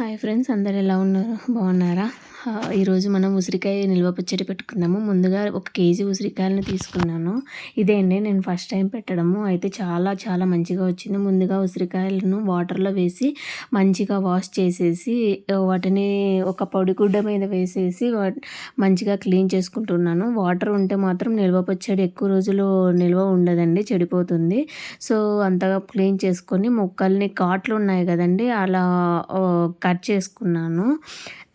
Hi friends అందరు ఎలా ఉన్నారు? బాగున్నారా? ఈరోజు మనం ఉసిరికాయ నిల్వ పచ్చడి పెట్టుకున్నాము ముందుగా ఒక కేజీ ఉసిరికాయలను తీసుకున్నాను. ఇదే అండి నేను ఫస్ట్ టైం పెట్టడము. అయితే చాలా చాలా మంచిగా వచ్చింది. ముందుగా ఉసిరికాయలను వాటర్లో వేసి మంచిగా వాష్ చేసేసి వాటిని ఒక పొడిగుడ్డ మీద వేసేసి మంచిగా క్లీన్ చేసుకుంటున్నాను. వాటర్ ఉంటే మాత్రం నిల్వ పచ్చడి ఎక్కువ రోజులు నిల్వ ఉండదండి చెడిపోతుంది. సో అంతగా క్లీన్ చేసుకొని మొక్కల్ని కాట్లు ఉన్నాయి కదండి అలా కట్ చేసుకున్నాను.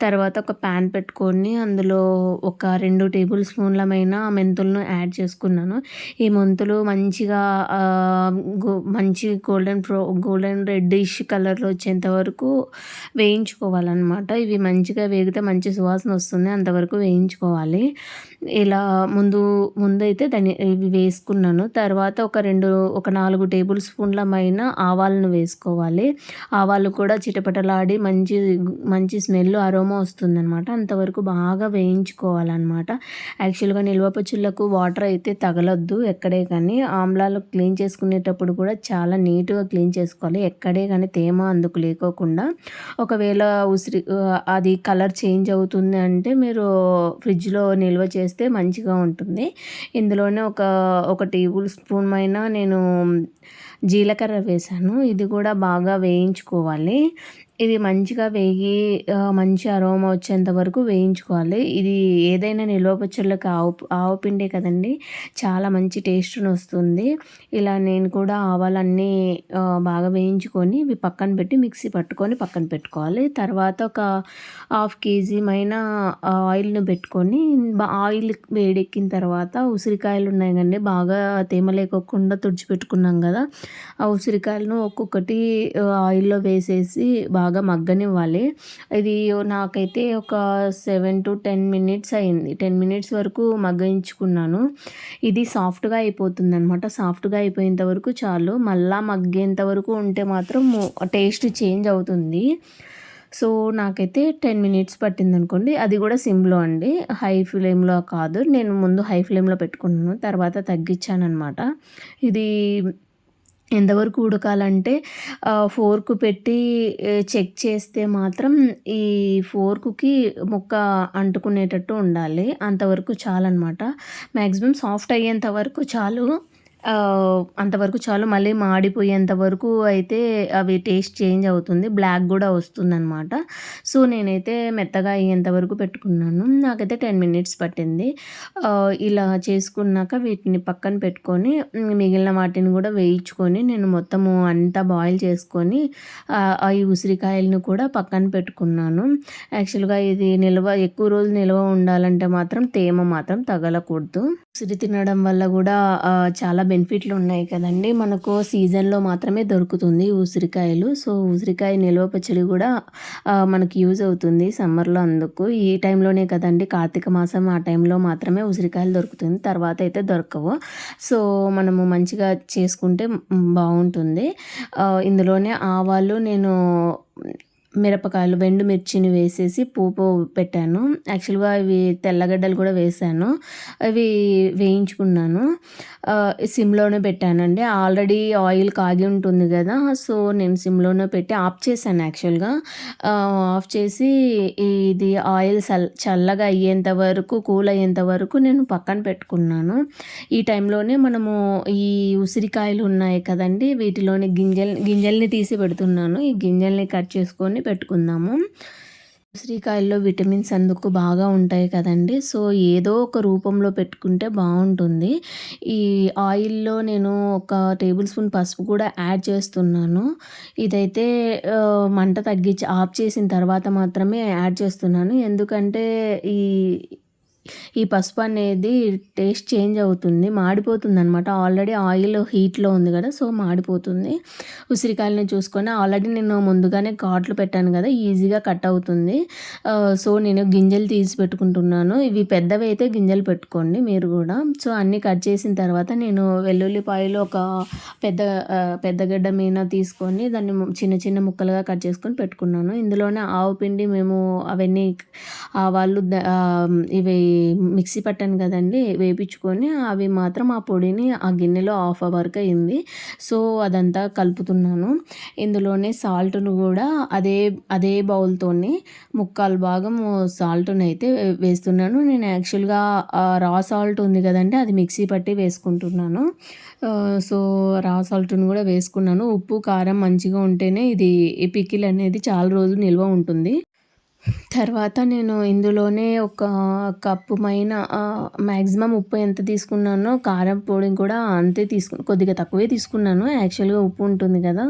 తర్వాత ఒక ప్యాన్ పెట్టుకొని అందులో ఒక రెండు టేబుల్ స్పూన్లమైన మెంతులను యాడ్ చేసుకున్నాను. ఈ మెంతులు మంచిగా మంచి గోల్డెన్ ప్రో గోల్డెన్ రెడ్డిష్ కలర్లో వచ్చేంత వరకు వేయించుకోవాలన్నమాట. ఇవి మంచిగా వేగితే మంచి సువాసన వస్తుంది అంతవరకు వేయించుకోవాలి. ఇలా ముందు ముందైతే దాన్ని ఇవి వేసుకున్నాను. తర్వాత ఒక రెండు ఒక నాలుగు టేబుల్ స్పూన్లమైన ఆవాలను వేసుకోవాలి. ఆవాలు కూడా చిటపటలాడి మంచి మంచి స్మెల్ అరోమా వస్తుందన్నమాట. అంతవరకు బాగా వేయించుకోవాలన్నమాట. యాక్చువల్గా నిల్వ పచ్చులకు వాటర్ అయితే తగలొద్దు ఎక్కడే కానీ ఆమ్లాలు క్లీన్ చేసుకునేటప్పుడు కూడా చాలా నీట్గా క్లీన్ చేసుకోవాలి. ఎక్కడే కానీ తేమ అందుకు లేకోకుండా. ఒకవేళ ఉసిరి అది కలర్ చేంజ్ అవుతుంది అంటే మీరు ఫ్రిడ్జ్లో నిల్వ చేస్తే మంచిగా ఉంటుంది. ఇందులోనే ఒక ఒక టేబుల్ స్పూన్ అయినా నేను జీలకర్ర వేసాను. ఇది కూడా బాగా వేయించుకోవాలి. ఇది మంచిగా వేగి మంచి అరోమా వచ్చేంత వరకు వేయించుకోవాలి. ఇది ఏదైనా నిల్వ పచ్చళ్ళకి ఆవు ఆవు పిండే కదండి. చాలా మంచి టేస్ట్ని వస్తుంది. ఇలా నేను కూడా ఆవాలన్నీ బాగా వేయించుకొని ఇవి పక్కన పెట్టి మిక్సీ పట్టుకొని పక్కన పెట్టుకోవాలి. తర్వాత ఒక హాఫ్ కేజీ మైన ఆయిల్ను పెట్టుకొని ఆయిల్ వేడెక్కిన తర్వాత ఉసిరికాయలు ఉన్నాయి కండి బాగా తేమ లేకోకుండా తుడిచిపెట్టుకున్నాం కదా. ఆ ఉసిరికాయలను ఒక్కొక్కటి ఆయిల్లో వేసేసి బాగా బాగా మగ్గనివ్వాలి. ఇది నాకైతే ఒక సెవెన్ టు టెన్ మినిట్స్ అయింది. టెన్ మినిట్స్ వరకు మగ్గించుకున్నాను ఇది సాఫ్ట్గా అయిపోతుంది అనమాట సాఫ్ట్గా అయిపోయేంత వరకు చాలు. మళ్ళా మగ్గేంత వరకు ఉంటే మాత్రం టేస్ట్ చేంజ్ అవుతుంది. సో నాకైతే టెన్ మినిట్స్ పట్టింది అనుకోండి అది కూడా సిమ్లో అండి. హై ఫ్లేమ్లో కాదు. నేను ముందు హై ఫ్లేమ్లో పెట్టుకున్నాను. తర్వాత తగ్గించాను అనమాట ఇది ఎంతవరకు ఉడకాలంటే ఫోర్క్ పెట్టి చెక్ చేస్తే మాత్రం ఈ ఫోర్క్కి ముక్క అంటుకునేటట్టు ఉండాలి. అంతవరకు చాలన్నమాట మ్యాక్సిమం సాఫ్ట్ అయ్యేంత వరకు చాలు. అంతవరకు చాలు మళ్ళీ మాడిపోయేంత వరకు అయితే అవి టేస్ట్ చేంజ్ అవుతుంది. బ్లాక్ కూడా వస్తుందన్నమాట. సో నేనైతే మెత్తగా అయ్యేంత వరకు పెట్టుకున్నాను. నాకైతే టెన్ మినిట్స్ పట్టింది. ఇలా చేసుకున్నాక వీటిని పక్కన పెట్టుకొని మిగిలిన వాటిని కూడా వేయించుకొని నేను మొత్తము అంతా బాయిల్ చేసుకొని ఈ ఉసిరికాయలను కూడా పక్కన పెట్టుకున్నాను. యాక్చువల్గా ఇది నిల్వ ఎక్కువ రోజులు నిల్వ ఉండాలంటే మాత్రం తేమ మాత్రం తగలకూడదు. ఉసిరి తినడం వల్ల కూడా చాలా బెనిఫిట్లు ఉన్నాయి కదండి. మనకు సీజన్లో మాత్రమే దొరుకుతుంది ఉసిరికాయలు. సో ఉసిరికాయ నిల్వ పచ్చడి కూడా మనకి యూజ్ అవుతుంది సమ్మర్లో అందుకు. ఈ టైంలోనే కదండి కార్తీక మాసం ఆ టైంలో మాత్రమే ఉసిరికాయలు దొరుకుతుంది. తర్వాత అయితే దొరకవు. సో మనము మంచిగా చేసుకుంటే బాగుంటుంది. ఇందులోనే ఆవాలు నేను మిరపకాయలు వెండు మిర్చిని వేసేసి పోపు పెట్టాను. యాక్చువల్గా ఇవి తెల్లగడ్డలు కూడా వేసాను. అవి వేయించుకున్నాను. సిమ్లోనే పెట్టానండి. ఆల్రెడీ ఆయిల్ కాగి ఉంటుంది కదా సో నేను సిమ్లోనే పెట్టి ఆఫ్ చేశాను యాక్చువల్గా. ఆఫ్ చేసి ఇది ఆయిల్ చల్లగా అయ్యేంత వరకు కూల్ అయ్యేంత వరకు నేను పక్కన పెట్టుకున్నాను. ఈ టైంలోనే మనము ఈ ఉసిరికాయలు ఉన్నాయి కదండి వీటిలోని గింజల్ గింజల్ని తీసి పెడుతున్నాను. ఈ గింజల్ని కట్ చేసుకొని పెట్టుకుందాము. ఉసిరికాయల్లో విటమిన్స్ అందుకు బాగా ఉంటాయి కదండి. సో ఏదో ఒక రూపంలో పెట్టుకుంటే బాగుంటుంది. ఈ ఆయిల్లో నేను ఒక టేబుల్ స్పూన్ పసుపు కూడా యాడ్ చేస్తున్నాను. ఇదైతే మంట తగ్గించి ఆఫ్ చేసిన తర్వాత మాత్రమే యాడ్ చేస్తున్నాను. ఎందుకంటే ఈ ఈ పసుపు అనేది టేస్ట్ చేంజ్ అవుతుంది మాడిపోతుంది అనమాట ఆల్రెడీ ఆయిల్ హీట్లో ఉంది కదా సో మాడిపోతుంది. ఉసిరికాయలని చూసుకొని ఆల్రెడీ నేను ముందుగానే కాట్లు పెట్టాను కదా ఈజీగా కట్ అవుతుంది. సో నేను గింజలు తీసి పెట్టుకుంటున్నాను. ఇవి పెద్దవి అయితే గింజలు పెట్టుకోండి మీరు కూడా. సో అన్నీ కట్ చేసిన తర్వాత నేను వెల్లుల్లిపాయలు ఒక పెద్ద పెద్ద గడ్డ మీద తీసుకొని దాన్ని చిన్న చిన్న ముక్కలుగా కట్ చేసుకొని పెట్టుకున్నాను. ఇందులోనే ఆవు పిండి మేము అవన్నీ ఆవాళ్ళు ఇవి మిక్సీ పట్టాను కదండి వేపించుకొని అవి మాత్రం ఆ పొడిని ఆ గిన్నెలో హాఫ్ అవర్కి అయింది. సో అదంతా కలుపుతున్నాను. ఇందులోనే సాల్ట్ను కూడా అదే అదే బౌల్తోని ముక్కాలు భాగం సాల్ట్ని అయితే వేస్తున్నాను. నేను యాక్చువల్గా రా సాల్ట్ ఉంది కదండి అది మిక్సీ పట్టి వేసుకుంటున్నాను. సో రా సాల్ట్ని కూడా వేసుకున్నాను. ఉప్పు కారం మంచిగా ఉంటేనే ఇది పికిల్ అనేది చాలా రోజులు నిల్వ ఉంటుంది. తర్వాత నేను ఇందులోనే ఒక కప్పు మైన మ్యాక్సిమం ఉప్పు ఎంత తీసుకున్నానో కారం పొడి కూడా అంతే తీసుకు కొద్దిగా తక్కువే తీసుకున్నాను. యాక్చువల్గా ఉప్పు ఉంటుంది కదా.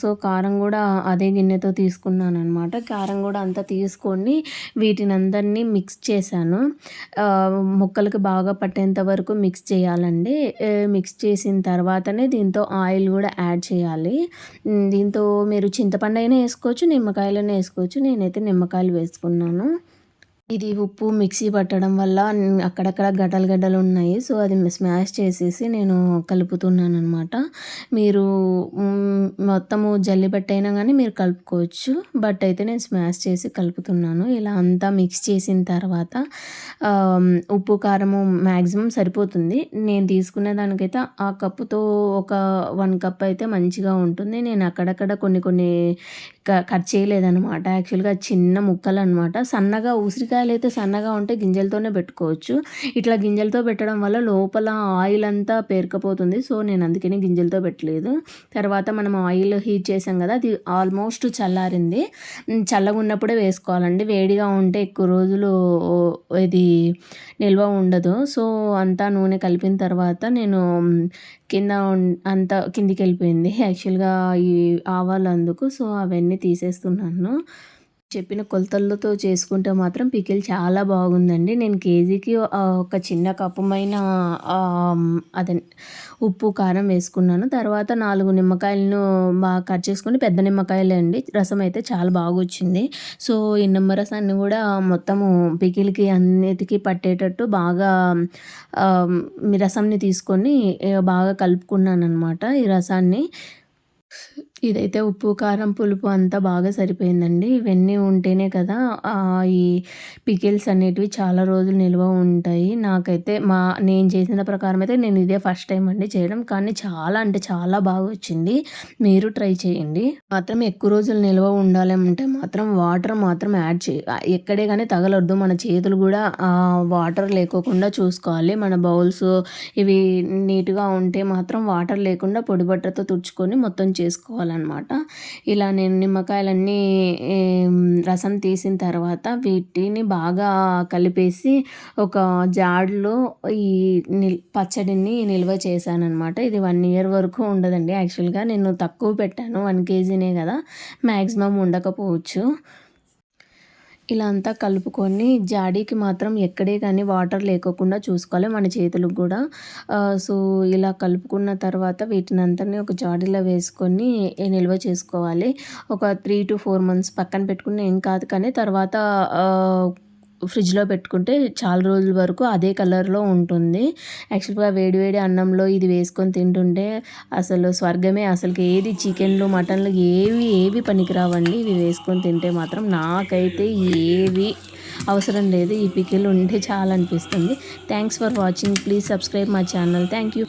సో కారం కూడా అదే గిన్నెతో తీసుకున్నాను అనమాట కారం కూడా అంతా తీసుకొని వీటిని అందరినీ మిక్స్ చేశాను. ముక్కలకు బాగా పట్టేంత వరకు మిక్స్ చేయాలండి. మిక్స్ చేసిన తర్వాతనే దీంతో ఆయిల్ కూడా యాడ్ చేయాలి. దీంతో మీరు చింతపండు అయినా వేసుకోవచ్చు నిమ్మకాయలైనా వేసుకోవచ్చు. నేనైతే నిమ్మకాయలు వేసుకున్నాను. ఇది ఉప్పు మిక్సీ పట్టడం వల్ల అక్కడక్కడ గడ్డలు గడ్డలు ఉన్నాయి. సో అది స్మాష్ చేసేసి నేను కలుపుతున్నాను అనమాట మీరు మొత్తము జల్లి పెట్టైనా కానీ మీరు కలుపుకోవచ్చు. బట్ అయితే నేను స్మాష్ చేసి కలుపుతున్నాను. ఇలా అంతా మిక్స్ చేసిన తర్వాత ఉప్పు కారము మ్యాక్సిమం సరిపోతుంది. నేను తీసుకునే దానికైతే ఆ కప్పుతో ఒక వన్ కప్ అయితే మంచిగా ఉంటుంది. నేను అక్కడక్కడ కొన్ని కొన్ని కట్ చేయలేదనమాట యాక్చువల్గా చిన్న ముక్కలు అనమాట సన్నగా ఉసిరికాయలు అయితే సన్నగా ఉంటే గింజలతోనే పెట్టుకోవచ్చు. ఇట్లా గింజలతో పెట్టడం వల్ల లోపల ఆయిల్ అంతా పేరుకపోతుంది. సో నేను అందుకని గింజలతో పెట్టలేదు. తర్వాత మనం ఆయిల్ హీట్ చేసాం కదా అది ఆల్మోస్ట్ చల్లారింది. చల్లగా ఉన్నప్పుడే వేసుకోవాలండి. వేడిగా ఉంటే ఎక్కువ రోజులు ఇది నిల్వ ఉండదు. సో అంతా నూనె కలిపిన తర్వాత నేను కింద అంతా కిందికి వెళ్ళిపోయింది యాక్చువల్గా ఈ ఆవాలు అందుకు సో అవన్నీ తీసేస్తున్నాను. చెప్పిన కొలతలతో చేసుకుంటే మాత్రం పికిల్ చాలా బాగుందండి. నేను కేజీకి ఒక చిన్న కప్పుమైన అదే ఉప్పు కారం వేసుకున్నాను. తర్వాత నాలుగు నిమ్మకాయలను బాగా కట్ చేసుకుని పెద్ద నిమ్మకాయలే అండి. రసం అయితే చాలా బాగా వచ్చింది సో ఈ నిమ్మ రసాన్ని కూడా మొత్తము పికిల్కి అన్నిటికీ పట్టేటట్టు బాగా రసంని తీసుకొని బాగా కలుపుకున్నాను అనమాట ఈ రసాన్ని. ఇదైతే ఉప్పు కారం పులుపు అంతా బాగా సరిపోయిందండి. ఇవన్నీ ఉంటేనే కదా ఈ పికిల్స్ అనేటివి చాలా రోజులు నిల్వ ఉంటాయి. నాకైతే మా నేను చేసిన ప్రకారం అయితే నేను ఇదే ఫస్ట్ టైం అండి చేయడం. కానీ చాలా అంటే చాలా బాగా వచ్చింది. మీరు ట్రై చేయండి. మాత్రం ఎక్కువ రోజులు నిల్వ ఉండాలి అంటే మాత్రం వాటర్ మాత్రం యాడ్ చే ఎక్కడే కానీ తగలొద్దు. మన చేతులు కూడా వాటర్ లేకోకుండా చూసుకోవాలి. మన బౌల్స్ ఇవి నీట్గా ఉంటే మాత్రం వాటర్ లేకుండా పొడి బట్టతో తుడుచుకొని మొత్తం చేసుకోవాలి అనమాట ఇలా నేను నిమ్మకాయలన్నీ రసం తీసిన తర్వాత వీటిని బాగా కలిపేసి ఒక జాడ్లో ఈ నిల్ పచ్చడిని నిల్వ చేశాను అనమాట ఇది వన్ ఇయర్ వరకు ఉండదండి. యాక్చువల్గా నేను తక్కువ పెట్టాను. వన్ కేజీనే కదా. మ్యాక్సిమం ఉండకపోవచ్చు. ఇలా అంతా కలుపుకొని జాడీకి మాత్రం ఎక్కడే కానీ వాటర్ లేకోకుండా చూసుకోవాలి మన చేతులకు కూడా. సో ఇలా కలుపుకున్న తర్వాత వీటిని అంతని ఒక జాడీలో వేసుకొని నిల్వ చేసుకోవాలి. ఒక త్రీ టు ఫోర్ మంత్స్ పక్కన పెట్టుకుని ఏం కాదు కానీ తర్వాత ఫ్రిడ్జ్లో పెట్టుకుంటే చాలా రోజుల వరకు అదే కలర్లో ఉంటుంది. యాక్చువల్గా వేడివేడి అన్నంలో ఇది వేసుకొని తింటుంటే అసలు స్వర్గమే. అసలుకి ఏది చికెన్లు మటన్లు ఏవి ఏవి పనికిరావండి. ఇవి వేసుకొని తింటే మాత్రం నాకైతే ఏవి అవసరం లేదు. ఈ పికిల్ ఉంటే చాలా అనిపిస్తుంది thanks for watching. Please subscribe my channel. Thank you.